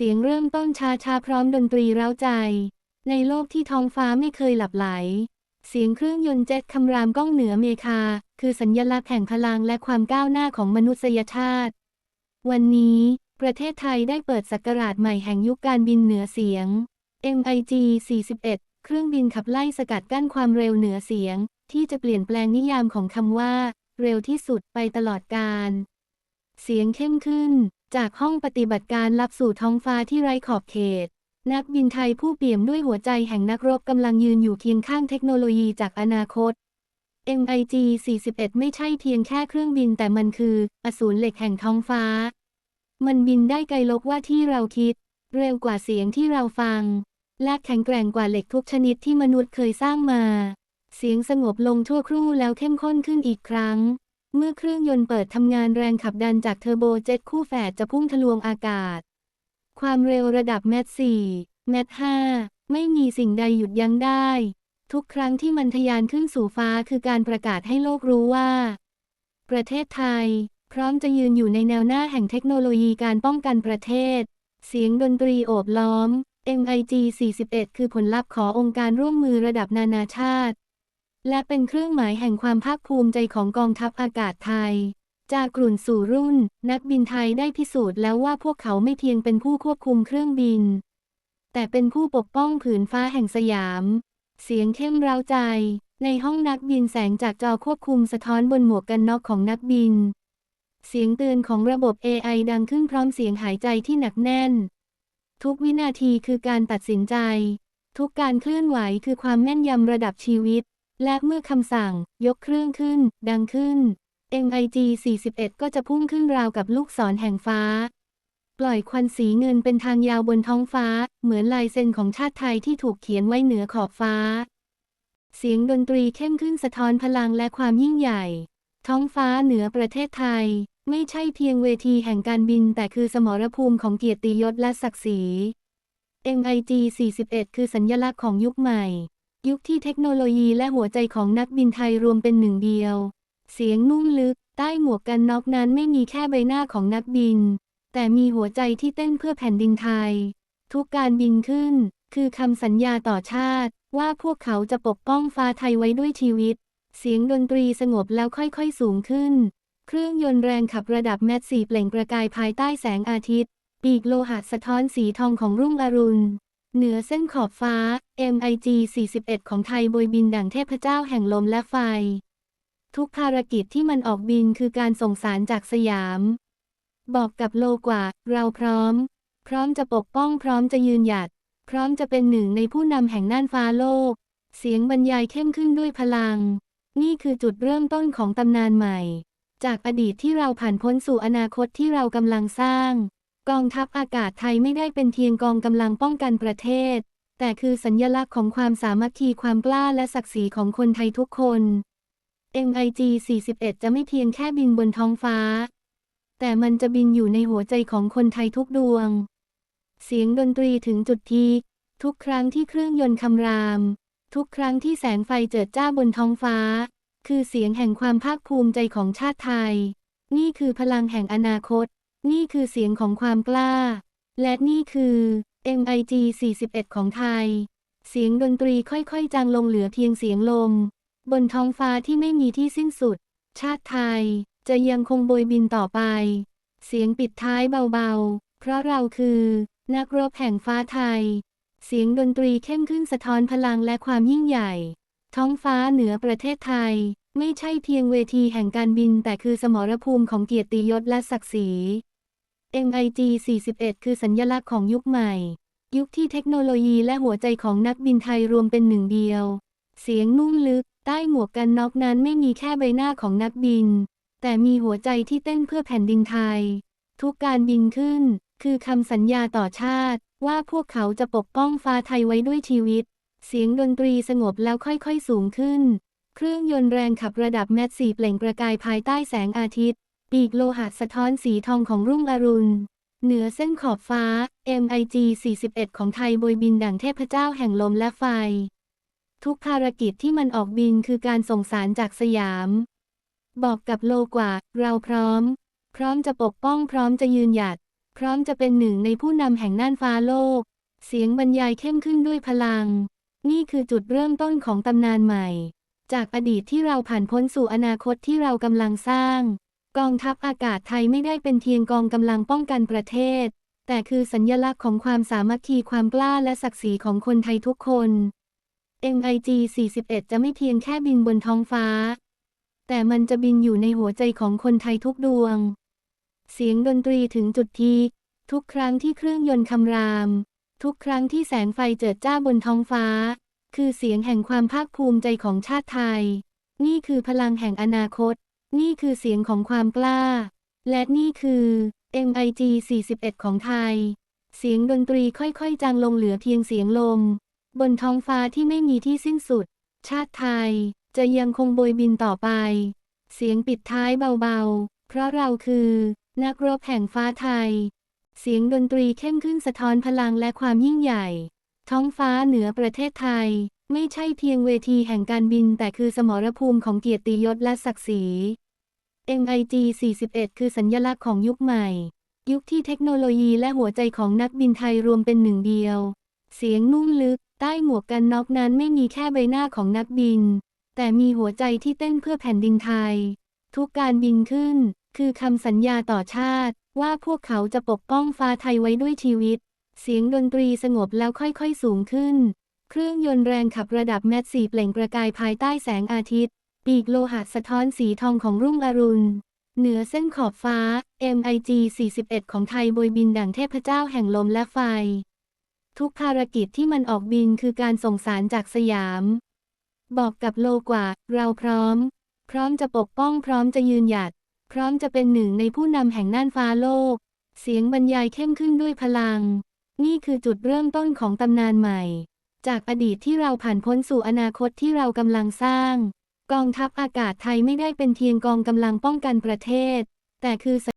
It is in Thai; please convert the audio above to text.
เสียงเริ่มต้นช้าช้าๆพร้อมดนตรีเร้าใจ ในโลกที่ท้องฟ้าไม่เคยหลับไหล เสียงเครื่องยนต์เจ็ตคำรามก้องเหนือเมคา คือสัญญลักษณ์แห่งพลังและความก้าวหน้าของมนุษยชาติ วันนี้ประเทศไทยได้เปิดศักราชใหม่แห่งยุคการบินเหนือเสียง MIG 41 เครื่องบินขับไล่สกัดกั้นความเร็วเหนือเสียง ที่จะเปลี่ยนแปลงนิยามของคำว่า เร็วที่สุดไปตลอดกาล เสียงเข้มขึ้น จากห้องปฏิบัติการลับสู่ท้องฟ้าที่ไร้ขอบเขต นักบินไทยผู้เปี่ยมด้วยหัวใจแห่งนักรบกำลังยืนอยู่เคียงข้างเทคโนโลยีจากอนาคต MIG 41 ไม่ใช่เพียงแค่เครื่องบินแต่มันคือ อสูรเหล็กแห่งท้องฟ้า มันบินได้ไกลลกว่าที่เราคิด เร็วกว่าเสียงที่เราฟัง และแข็งแกร่งกว่าเหล็กทุกชนิดที่มนุษย์เคยสร้างมา เสียงสงบลงชั่วครู่แล้วเข้มข้นขึ้นอีกครั้ง เมื่อเครื่องยนต์เปิดทำงานแรงขับดันจากเทอร์โบเจ็ตคู่แฝดจะพุ่งทะลวงอากาศ ความเร็วระดับแมท4แมท5ไม่มีสิ่งใดหยุดยั้งได้ ทุกครั้งที่มันทะยานขึ้นสู่ฟ้าคือการประกาศให้โลกรู้ว่า ประเทศไทย พร้อมจะยืนอยู่ในแนวหน้าแห่งเทคโนโลยีการป้องกันประเทศ เสียงดนตรีโอบล้อม MIG 41 คือผลลัพธ์ขององค์การร่วมมือระดับนานาชาติ และเป็นเครื่องหมายแห่งความภาคภูมิใจของกองทัพอากาศไทย จากกลุ่นสู่รุ่น นักบินไทยได้พิสูจน์แล้วว่าพวกเขาไม่เพียงเป็นผู้ควบคุมเครื่องบิน แต่เป็นผู้ปกป้องผืนฟ้าแห่งสยาม เสียงเข้มเร้าใจ ในห้องนักบินแสงจากจอควบคุมสะท้อนบนหมวกกันน็อกของนักบิน เสียงเตือนของระบบ AI ดังขึ้นพร้อมเสียงหายใจที่หนักแน่น ทุกวินาทีคือการตัดสินใจ ทุกการเคลื่อนไหวคือความแม่นยำระดับชีวิต และเมื่อคำสั่ง ยกเครื่องขึ้น ดังขึ้น MIG 41 ก็จะพุ่งขึ้นราวกับลูกศรแห่งฟ้า ปล่อยควันสีเงินเป็นทางยาวบนท้องฟ้า เหมือนลายเซ็นของชาติไทยที่ถูกเขียนไว้เหนือขอบฟ้า เสียงดนตรีเข้มขึ้นสะท้อนพลังและความยิ่งใหญ่ ท้องฟ้าเหนือประเทศไทย ไม่ใช่เพียงเวทีแห่งการบิน แต่คือสมรภูมิของเกียรติยศและศักดิ์ศรี MIG 41 คือสัญลักษณ์ของยุคใหม่ ยุคที่เทคโนโลยีและหัวใจของนักบินไทยรวมเป็นหนึ่งเดียว เสียงนุ่มลึก ใต้หมวกกันน็อกนั้นไม่มีแค่ใบหน้าของนักบิน แต่มีหัวใจที่เต้นเพื่อแผ่นดินไทย ทุกการบินขึ้น คือคำสัญญาต่อชาติ ว่าพวกเขาจะปกป้องฟ้าไทยไว้ด้วยชีวิต เสียงดนตรีสงบแล้วค่อยๆสูงขึ้น เครื่องยนต์แรงขับระดับแมทสีเปล่งประกายภายใต้แสงอาทิตย์ ปีกโลหะสะท้อนสีทองของรุ่งอรุณ เหนือเส้นขอบฟ้า MIG 41 ของไทยบยบินดั่งเทพเจ้าแห่งลมและไฟ ทุกภารกิจที่มันออกบินคือการส่งสารจากสยาม บอกกับโลกว่า เราพร้อม พร้อมจะปกป้องพร้อมจะยืนหยัด พร้อมจะเป็นหนึ่งในผู้นำแห่งน่านฟ้าโลก เสียงบรรยายเข้มขึ้นด้วยพลัง นี่คือจุดเริ่มต้นของตำนานใหม่ จากอดีตที่เราผ่านพ้นสู่อนาคตที่เรากำลังสร้าง กองทัพอากาศไทยไม่ได้เป็นเพียงกองกำลังป้องกันประเทศ แต่คือสัญญลักษณ์ของความสามัคคีความกล้าและศักดิ์ศรีของคนไทยทุกคน MIG 41 จะไม่เพียงแค่บินบนท้องฟ้า แต่มันจะบินอยู่ในหัวใจของคนไทยทุกดวง เสียงดนตรีถึงจุดพีคทุกครั้งที่เครื่องยนต์คำราม ทุกครั้งที่แสงไฟเจิดจ้าบนท้องฟ้า คือเสียงแห่งความภาคภูมิใจของชาติไทย นี่คือพลังแห่งอนาคต นี่คือเสียงของความกล้า และนี่คือ MIG 41 ของไทย เสียงดนตรีค่อยๆ จางลงเหลือเพียงเสียงลม บนท้องฟ้าที่ไม่มีที่สิ้นสุด ชาติไทยจะยังคงโบยบินต่อไป เสียงปิดท้ายเบาๆ เพราะเราคือ นักรบแห่งฟ้าไทย เสียงดนตรีเข้มขึ้นสะท้อนพลังและความยิ่งใหญ่ ท้องฟ้าเหนือประเทศไทย ไม่ใช่เพียงเวทีแห่งการบิน แต่คือสมรภูมิของเกียรติยศและศักดิ์ศรี MIG 41 คือสัญลักษณ์ของยุคใหม่ ยุคที่เทคโนโลยีและหัวใจของนักบินไทยรวมเป็นหนึ่งเดียว เสียงนุ่มลึก ใต้หมวกกันน็อกนั้นไม่มีแค่ใบหน้าของนักบิน แต่มีหัวใจที่เต้นเพื่อแผ่นดินไทย ทุกการบินขึ้น คือคำสัญญาต่อชาติ ว่าพวกเขาจะปกป้องฟ้าไทยไว้ด้วยชีวิต เสียงดนตรีสงบแล้วค่อยๆสูงขึ้น เครื่องยนต์แรงขับระดับแมทสีเปล่งประกายภายใต้แสงอาทิตย์ ปีกโลหะสะท้อนสีทองของรุ่งอรุณ เหนือเส้นขอบฟ้า MIG 41 ของไทยบยบินดั่งเทพเจ้าแห่งลมและไฟ ทุกภารกิจที่มันออกบินคือการส่งสารจากสยาม บอกกับโลกว่า เราพร้อม พร้อมจะปกป้องพร้อมจะยืนหยัดพพร้อมจะเป็นหนึ่งในผู้นำแห่งน่านฟ้าโลก เสียงบรรยายเข้มขึ้นด้วยพลัง นี่คือจุดเริ่มต้นของตำนานใหม่ จากอดีตที่เราผ่านพ้นสู่อนาคตที่เรากำลังสร้าง กองทัพอากาศไทยไม่ได้เป็นเพียงกองกำลังป้องกันประเทศ แต่คือสัญญลักษณ์ของความสามัคคีความกล้าและศักดิ์ศรีของคนไทยทุกคน MIG 41 จะไม่เพียงแค่บินบนท้องฟ้า แต่มันจะบินอยู่ในหัวใจของคนไทยทุกดวง เสียงดนตรีถึงจุดพีคทุกครั้งที่เครื่องยนต์คำราม ทุกครั้งที่แสงไฟเจิดจ้าบนท้องฟ้า คือเสียงแห่งความภาคภูมิใจของชาติไทย นี่คือพลังแห่งอนาคต นี่คือเสียงของความกล้า และนี่คือ MIG 41 ของไทย เสียงดนตรีค่อยๆ จางลงเหลือเพียงเสียงลม บนท้องฟ้าที่ไม่มีที่สิ้นสุด ชาติไทยจะยังคงโบยบินต่อไป เสียงปิดท้ายเบาๆ เพราะเราคือ นักรบแห่งฟ้าไทย เสียงดนตรีเข้มขึ้นสะท้อนพลังและความยิ่งใหญ่ ท้องฟ้าเหนือประเทศไทย ไม่ใช่เพียงเวทีแห่งการบินแต่คือสมรภูมิของเกียรติยศและศักดิ์ศรี MIG 41 คือสัญญลักษณ์ของยุคใหม่ ยุคที่เทคโนโลยีและหัวใจของนักบินไทยรวมเป็นหนึ่งเดียว เสียงนุ่มลึก ใต้หมวกกันน็อกนั้นไม่มีแค่ใบหน้าของนักบิน แต่มีหัวใจที่เต้นเพื่อแผ่นดินไทย ทุกการบินขึ้น คือคำสัญญาต่อชาติ ว่าพวกเขาจะปกป้องฟ้าไทยไว้ด้วยชีวิต เสียงดนตรีสงบแล้วค่อยๆสูงขึ้น เครื่องยนต์แรงขับระดับแมทสีเปล่งประกายภายใต้แสงอาทิตย์ ปีกโลหะสะท้อนสีทองของรุ่งอรุณ เหนือเส้นขอบฟ้า MIG 41 ของไทยบยบินดั่งเทพเจ้าแห่งลมและไฟ ทุกภารกิจที่มันออกบินคือการส่งสารจากสยาม บอกกับโลกว่า เราพร้อม พร้อมจะปกป้องพร้อมจะยืนหยัด พร้อมจะเป็นหนึ่งในผู้นำแห่งน่านฟ้าโลก เสียงบรรยายเข้มขึ้นด้วยพลัง นี่คือจุดเริ่มต้นของตำนานใหม่ จากอดีตที่เราผ่านพ้นสู่อนาคตที่เรากำลังสร้าง กองทัพอากาศไทยไม่ได้เป็นเพียงกองกำลังป้องกันประเทศ แต่คือ